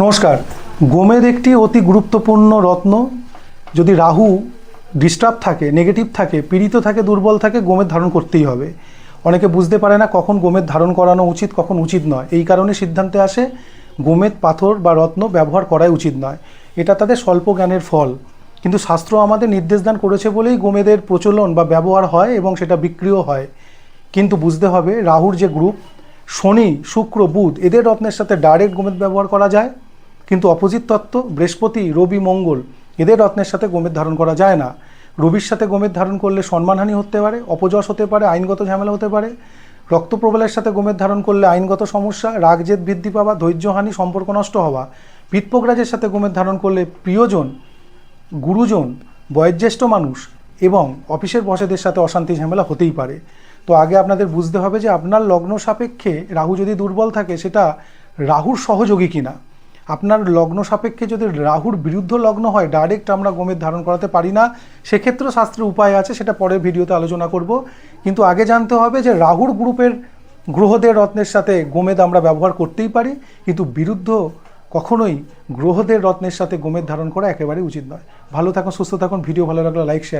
নমস্কার। গোমের একটি অতি গুরুত্বপূর্ণ রত্ন, যদি রাহু ডিস্টার্ব থাকে নেগেটিভ থাকে, পীড়িত থাকে, দুর্বল থাকে, গোমের ধারণ করতেই হবে। অনেকে বুঝতে পারে না কখন গোমের ধারণ করানো উচিত, কখন উচিত নয়। এই কারণে সিদ্ধান্তে আসে গোমেদ পাথর বা রত্ন ব্যবহার করাই উচিত নয়। এটা তাদের স্বল্প জ্ঞানের ফল। কিন্তু শাস্ত্র আমাদের নির্দেশদান করেছে বলেই গোমেদের প্রচলন বা ব্যবহার হয় এবং সেটা বিক্রিও হয়। কিন্তু বুঝতে হবে, রাহুর যে গ্রুপ শনি, শুক্র, বুধ, এদের রত্নের সাথে ডাইরেক্ট গোমেদ ব্যবহার করা যায়। কিন্তু অপোজিট তত্ত্ব, বৃহস্পতি, রবি, মঙ্গল, এদের রত্নের সাথে গোমেদ ধারণ করা যায় না। রবির সাথে গোমেদ ধারণ করলে সম্মানহানি হতে পারে, অপযশ হতে পারে, আইনগত ঝামেলা হতে পারে। রক্তপ্রবালের সাথে গোমেদ ধারণ করলে আইনগত সমস্যা, রাগজেদ বৃদ্ধি পাওয়া ধৈর্যহানি সম্পর্ক নষ্ট হওয়া। পিতপোকরাজের সাথে গোমেদ ধারণ করলে প্রিয়জন, গুরুজন, বয়োজ্যেষ্ঠ মানুষ এবং অফিসের বসেদের সাথে অশান্তি ঝামেলা হতেই পারে। তো আগে আপনাদের বুঝতে হবে যে আপনার লগ্ন সাপেক্ষে রাহু যদি দুর্বল থাকে, সেটা রাহুর সহযোগী কিনা। আপনার লগ্ন সাপেক্ষে যদি রাহুর বিরুদ্ধ লগ্ন হয় ডাইরেক্ট আমরা গোমের ধারণ করাতে পারি না। সেক্ষেত্রে শাস্ত্রের উপায় আছে, সেটা পরের ভিডিওতে আলোচনা করব। কিন্তু আগে জানতে হবে যে রাহুর গ্রুপের গ্রহদের রত্নের সাথে গোমেদ আমরা ব্যবহার করতেই পারি, কিন্তু বিরুদ্ধ কখনোই গ্রহদের রত্নের সাথে গোমেদ ধারণ করা একেবারেই উচিত নয়। ভালো থাকুন, সুস্থ থাকুন, ভিডিও ভালো লাগলে লাইক শেয়ার